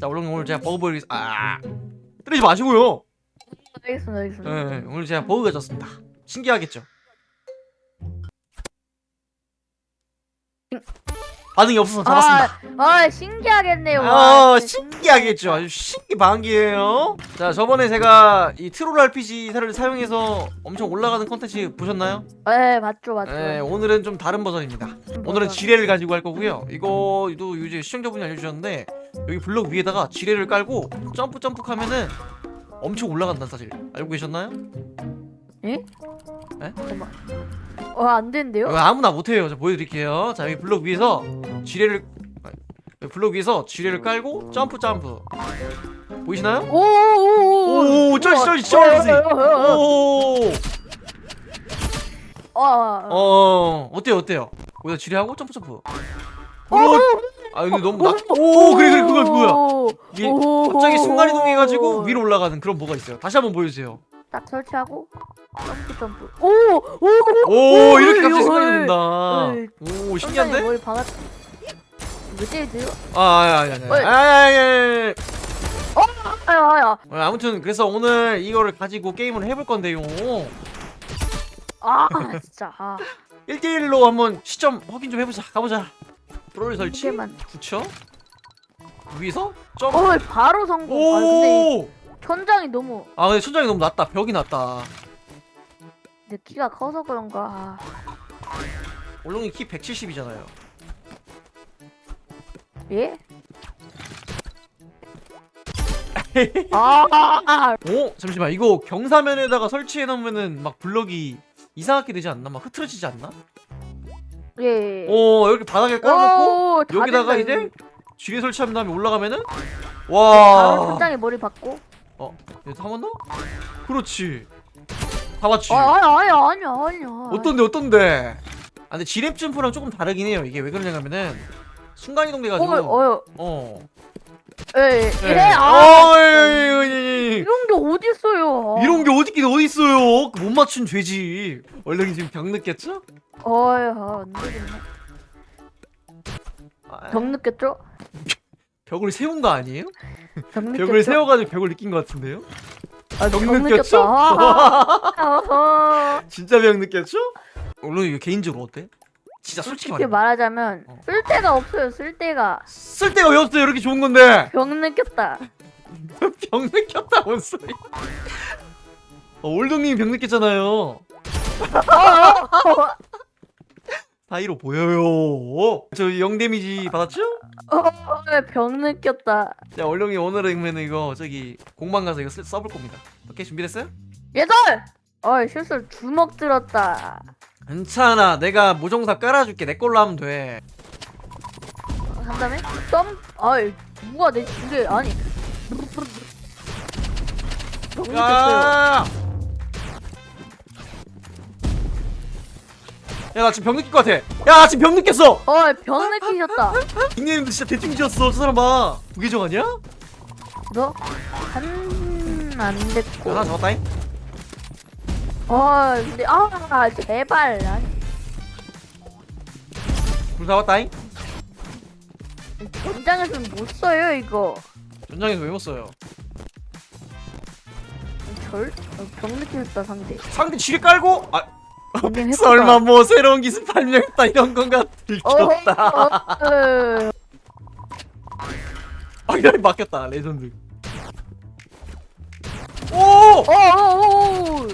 자 오늘 오늘 제가 버그 보여드리겠습니다. 아 때리지 마시고요. 알겠습니다 알겠습니다 네, 오늘 제가 버그가 졌습니다. 신기하겠죠? 반응이 없어서 잡았습니다. 아, 아 신기하겠네요 아, 와, 진짜 신기하겠죠. 아주 신기반기예요. 자, 저번에 제가 이 트롤 RPG를 사용해서 엄청 올라가는 컨텐츠 보셨나요? 네 맞죠 맞죠 네, 오늘은 좀 다른 버전입니다. 좀 오늘은. 지뢰를 가지고 할 거고요. 이거도 이제 시청자분이 알려주셨는데 여기 블럭 위에다가 지뢰를 깔고 점프 점프 하면은 엄청 올라간다는 사실 알고 계셨나요? 어 안되는데요? 이거 아무나 못해요. 자 보여드릴게요. 자 여기 블럭 위에서 지뢰를 아, 여기 블럭 위에서 지뢰를 깔고 점프 점프 보이시나요? 오오오오 오, 쩔지, 쩔지, 쩔지. 오, 아, 어 어때요 어때요? 거기다 지뢰하고 점프 점프. 어, 오, 아 근데 너무 낮. 오 그래 그래 그거 그거야. 위, 오, 갑자기 순간 이동해가지고 오. 위로 올라가는 그런 뭐가 있어요. 다시 한번 보여주세요. 딱 설치하고 점프 점프 오오 오 이렇게 갑자기 순간 이동된다. 어이. 오 신기한데? 머리 박았 왜 때리세요? 아 아니 아니 어이. 아니 아니. 아야 아야 어, 아무튼 그래서 오늘 이거를 가지고 게임을 해볼 건데요. 아 진짜 아 1대1로 한번 시점 확인 좀 해보자. 가보자. 프롤 설치. 이게만 붙여. 위에서 점. 어 바로 성공 아 근데 이 오. 천장이 너무 아 근데 천장이 너무 낮다. 벽이 낮다. 내 키가 커서 그런가 아, 올롱이 키 170이잖아요. 예? 아, 아, 아. 오 잠시만 이거 경사면에다가 설치해 놓으면은 막 블럭이 이상하게 되지 않나? 막 흐트러지지 않나? 예. 오 이렇게 바닥에 깔아놓고 오, 다 여기다가 된다, 이제 이거. 설치한 다음에 올라가면은 바로 와. 천장에 머리 박고. 한번 더? 그렇지. 다 맞지? 아, 아니, 아니, 아니, 아니. 어떤데 어떤데? 아 근데 지랩 점프랑 조금 다르긴 해요. 이게 왜 그러냐면은 순간 이동 돼가지고 어, 어, 어. 예, 예, 네. 아, 어, 예, 예, 예, 예. 이런 게 어디 있어요? 이런 게 어디긴 어디 있어요? 못 맞춘 죄지. 얼른 지금 병 느꼈죠? 아, 안 되겠네. 아, 병 느꼈죠? 벽을 세운 거 아니에요? 느꼈죠? 벽을 세워가지고 벽을 느낀 것 같은데요? 아, 병병 느꼈죠? 진짜 병 느꼈죠? 물론 이거 개인적으로 어때? 진짜 솔직히 솔직히 말해. 말하자면 어. 쓸 데가 없어요. 쓸 데가 쓸 데가 왜 없어요? 이렇게 좋은 건데. 병 느꼈다. 병 느꼈다 뭔 소리? 어, 올동님이 병 느꼈잖아요. 사이로 보여요. 저 영 데미지 받았죠? 어, 병 느꼈다. 자, 얼룡이 오늘은 그러면 이거 저기 공방 가서 이거 쓰- 써볼 겁니다. 오케이 준비됐어요? 얘들! 어이, 실수 주먹 들었다. 괜찮아. 내가 모종사 깔아줄게. 내 걸로 하면 돼. 한 다음에 점 아이 누가 내 지뢰 아니 병 느꼈어요. 야! 야, 나 지금 병 느낄 것 같아. 야, 나 지금 병 느꼈어. 어이 병 느끼셨다. 닉네임도 진짜 대충 지었어. 저 사람 봐. 부계정 아니야? 너 한 안 됐고. 하나 잡았다잉. 어 근데 아 제발 아니 둘 잡았다잉. 전장에서는 못 써요 이거. 전장에서 왜 못 써요? 절? 어, 병 느끼셨다 상대. 상대 지뢰 깔고 아 게임 해보자. 설마 뭐 새로운 기술 발명했다 이런 건가 어, 들켰다. 어, 어, 아 이거 막혔다 레전드. 오! 어, 어, 어.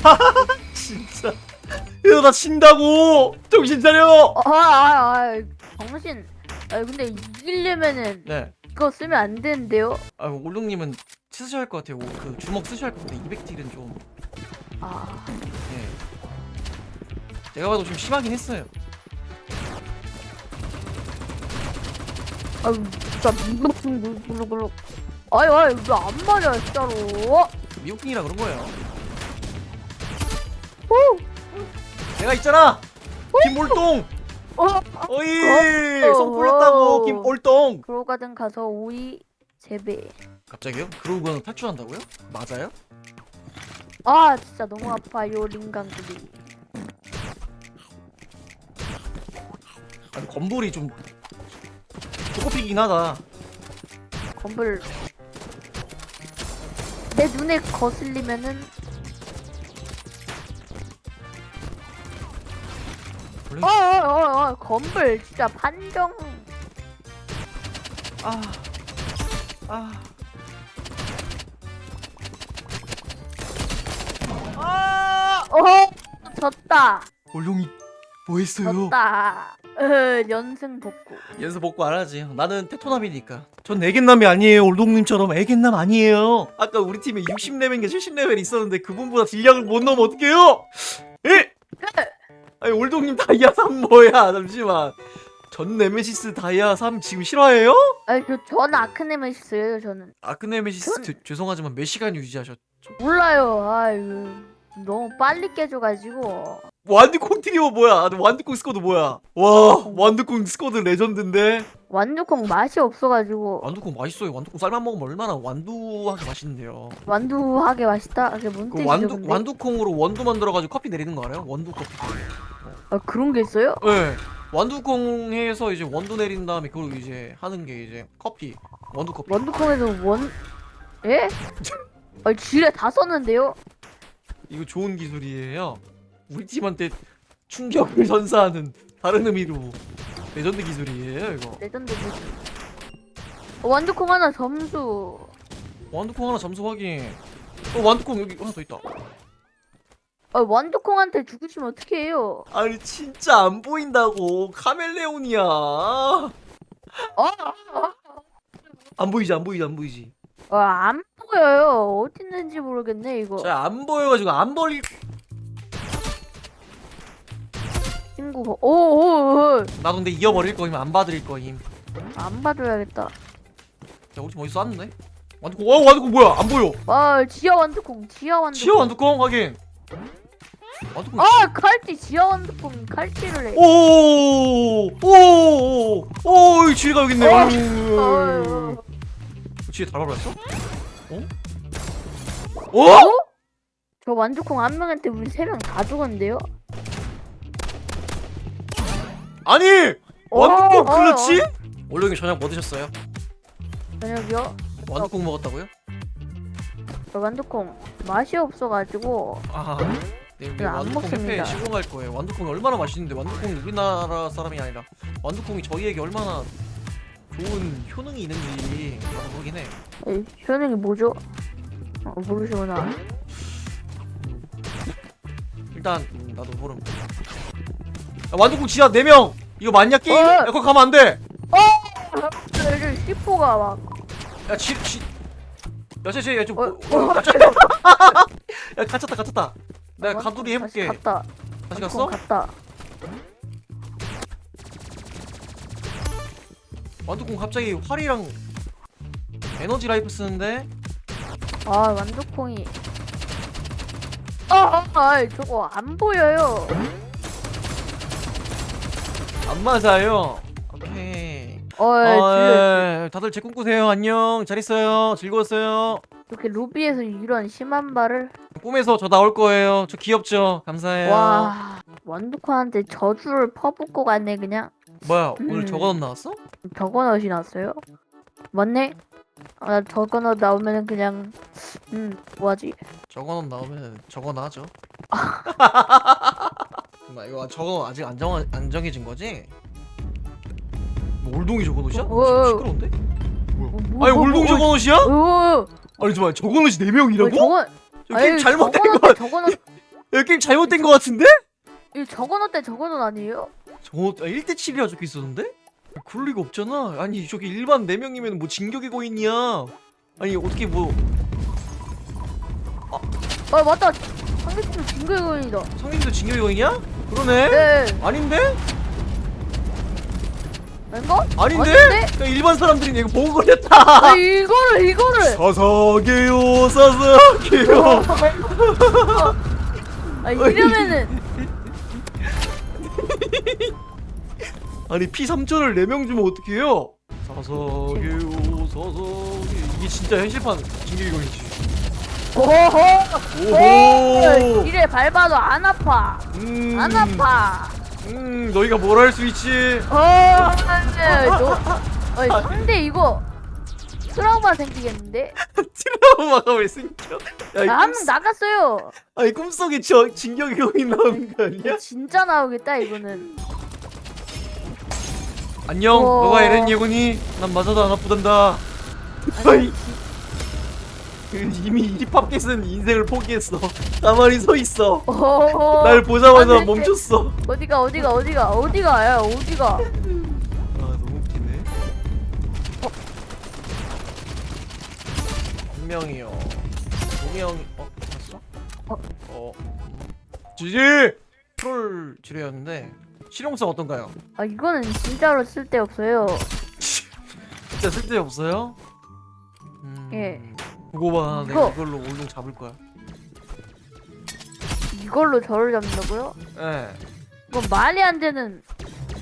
진짜 이거 나 진다고 정신 차려. 아, 아, 아, 정신. 아 근데 이기려면은 네. 이거 쓰면 안 되는데요? 아 올룡님은 쓰셔야 할 것 같아요. 그 주먹 쓰셔야 할 것 같은데 200딜은 좀. 아, 네. 제가 봐도 좀 심하긴 했어요. 아 진짜 물룩 물룩 물룩. 아이, 아이, 왜안 맞아 진짜로? 미국인이라 그런 거예요. 오! 내가 있잖아. 김올동. 어, 어이 어. 손 풀렸다고 김올동. 그로가든 가서 오이 재배. 갑자기요? 그러고 탈출한다고요? 맞아요? 아 진짜 너무 아파요 링강들이. 아니 건물이 좀 조급이긴 하다 건물 내 눈에 거슬리면은 원래 어어어 어, 건물 진짜 판정 아 아. 아! 어 졌다 얼룡이 뭐 했어요? 졌다 으 연승 복구 연습 복구 안 하지. 나는 테토남이니까. 전 애견남이 아니에요. 올동님처럼 애견남 아니에요. 아까 우리 팀에 60레벨인가 70레벨 있었는데 그분보다 딜량을 못 넣으면 어떡해요? 에? 아니 올동님 다이아 3 뭐야? 잠시만. 전 네메시스 다이아 3 지금 실화예요? 아니 저전 아크네메시스예요 저는 아크네메시스 전- 죄- 죄송하지만 몇 시간 유지하셨죠? 몰라요 아유 너무 빨리 깨져가지고 완두콩 트리오 뭐야? 아, 완두콩 스쿼드 뭐야? 와 완두콩 스쿼드 레전드인데 완두콩 맛이 없어가지고 완두콩 맛있어요. 완두콩 쌀만 먹으면 얼마나 완두하게 맛있는데요. 완두하게 맛있다 그게 뭔 그 뜻이죠 완두 근데? 완두콩으로 원두 만들어가지고 커피 내리는 거 알아요? 원두 커피. 아 그런 게 있어요? 네. 완두콩에서 이제 원두 내린 다음에 그걸 이제 하는 게 이제 커피. 원두 커피. 완두콩에서 원 예? 아 지뢰 다 썼는데요? 이거 좋은 기술이에요. 우리 팀한테 충격을 선사하는 다른 의미로 레전드 기술이에요 이거. 레전드 무슨 어, 완두콩 하나 점수 완두콩 하나 잠수 확인. 어 완두콩 여기 하나 더 있다. 아 완두콩한테 죽으시면 어떡해요 아니 진짜 안 보인다고 카멜레온이야. 어? 안 보이지 안 보이지 안 보이지. 아, 안 보여요 어디 있는지 모르겠네 이거 자안 보여가지고 안 버리. 친구 오오 오 나도 근데 이어버릴 거임 안 봐드릴 거임. 안 봐줘야겠다 야 우리 팀 어디서 쐈는데? 완두콩 어 완두콩 뭐야 안 보여. 아 지하 완두콩 지하 완두콩 치어 완두콩 확인. 완두콩. 아 칼치 지하 완두콩 칼치를 해 오오오오오 지혜가 여기 있네. 어. 지혜 달아버렸어? 어? 어? 저 완두콩 한 명한테 우리 세 명 다 죽었는데요? 아니 어, 완두콩 어, 클러치? 올영이 저녁 뭐 드셨어요? 저녁이요? 완두콩 먹었다고요? 저 완두콩 맛이 없어가지고 아. 네, 우리 네, 안 완두콩 먹습니다. 회에 시공할 거예요. 완두콩이 얼마나 맛있는데 완두콩이 우리나라 사람이 아니라 완두콩이 저희에게 얼마나 좋은 효능이 있는지 나도 모르긴 해. 에이, 효능이 뭐죠? 어, 모르시구나 일단 음, 나도 모름. 야, 완두콩 지하 4명. 이거 맞냐 게임? 어. 야, 거기 가면 안 돼. 요즘 C4가 막 야, 지, 지. 야, 쟤, 쟤, 야, 좀. 어, 어, 어. 야, 갇혔다, 갇혔다. 내가 가두리 해볼게. 다시 갔다 다시 갔어? 갔다 완두콩 갑자기 활이랑 에너지 라이프 쓰는데? 아 완두콩이 아, 아, 아 저거 안 보여요 안 맞아요. 오케이. 어, 어, 들려 예, 다들 제 꿈꾸세요. 안녕. 잘 있어요. 즐거웠어요. 이렇게 루비에서 이런 심한 말을 꿈에서 저 나올 거예요. 저 귀엽죠? 감사해요. 와 완두콩한테 저주를 퍼붓고 갔네 그냥 뭐야, 오늘 음. 저거 나왔어? 저거넛이 났어요? 맞네? 아 저거넛 나오면은 그냥 음 뭐하지? 저거 나오면 저거 나죠. 마 이거 저거 아직 안, 정, 안 정해진 거지? 뭐 올동이 저거 옷이야? 어, 어. 시끄러운데? 뭐, 뭐, 아니 뭐, 올동 뭐, 저거 옷이야? 어, 아니 잠깐 저거 옷이 4명이라고? 어, 저거 게임 잘못된 거 같... 저거넛 야, 게임 잘못된 거 같은데? 이 저거넛 때 저거넛 아니에요? 저거 아, 1대 7이라 적혀 있었는데? 그럴 리가 없잖아. 아니 저기 일반 4 명이면 뭐 진격의 거인이야. 아니 어떻게 뭐 아 맞다 상대팀 진글거인이다 상민도 진격의 거인이야? 그러네? 네 아닌데? 뭔가? 아닌데? 아닌데? 야, 일반 사람들이 이거 보고 걸렸다. 아 이거를 이거를. 사사게요 사사게요. 아 이러면은. 아니 피 3천을 4명 주면 어떡해요? 사사게요 사사게 이게 진짜 현실판 진격의 거인이지 오호! 오호! 이래 밟아도 안 아파. 음. 안 아파 음 너희가 뭘 할 수 있지 어, 안돼. 너, 아니 상대 이거 트라우마 생기겠는데? 트라우마가 왜 생겨 야이 아, 한명 꿈, 나갔어요. 아니 꿈속에 저 진격이 형이 나오는 거 아니야? 진짜 나오겠다 이거는. 안녕 어. 너가 에렌 예고니? 난 맞아도 안 아프단다 아이 이미 힙합겟은 인생을 포기했어 가만히 서 있어 어, 날 보자마자 안 돼. 멈췄어 어디가 어디가 어디가 어디가 야 어디가? 아 너무 웃기네 한 명이요 두 명이 어? 봤어? 어. 어 지지! 트롤 지뢰였는데 실용성 어떤가요? 아 이거는 진짜로 쓸데 없어요. 진짜 쓸데없어요? 음... 예. 두고 봐 내가 이거- 이걸로 올롱 잡을 거야 이걸로 저를 잡는다고요? 예 이건 말이 안 되는.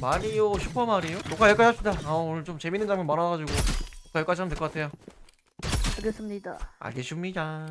마리오 슈퍼 마리오? 녹화 여기까지 합시다 아 오늘 좀 재밌는 장면 많아가지고 녹화 여기까지 하면 될 것 같아요 알겠습니다. 알겠습니다